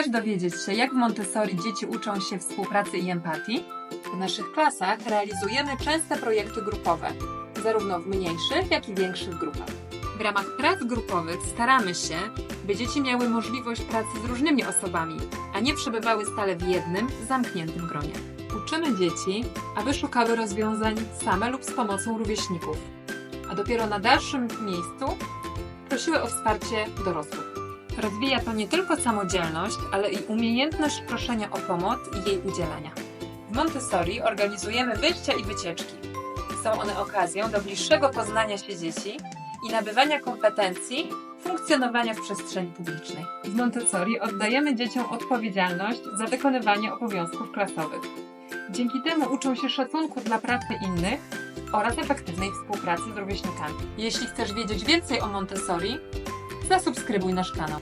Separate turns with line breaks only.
Chcesz dowiedzieć się, jak w Montessori dzieci uczą się współpracy i empatii? W naszych klasach realizujemy częste projekty grupowe, zarówno w mniejszych, jak i większych grupach. W ramach prac grupowych staramy się, by dzieci miały możliwość pracy z różnymi osobami, a nie przebywały stale w jednym, zamkniętym gronie. Uczymy dzieci, aby szukały rozwiązań same lub z pomocą rówieśników, a dopiero na dalszym miejscu prosiły o wsparcie dorosłych. Rozwija to nie tylko samodzielność, ale i umiejętność proszenia o pomoc i jej udzielania. W Montessori organizujemy wyjścia i wycieczki. Są one okazją do bliższego poznania się dzieci i nabywania kompetencji funkcjonowania w przestrzeni publicznej. W Montessori oddajemy dzieciom odpowiedzialność za wykonywanie obowiązków klasowych. Dzięki temu uczą się szacunku dla pracy innych oraz efektywnej współpracy z rówieśnikami. Jeśli chcesz wiedzieć więcej o Montessori, zasubskrybuj nasz kanał.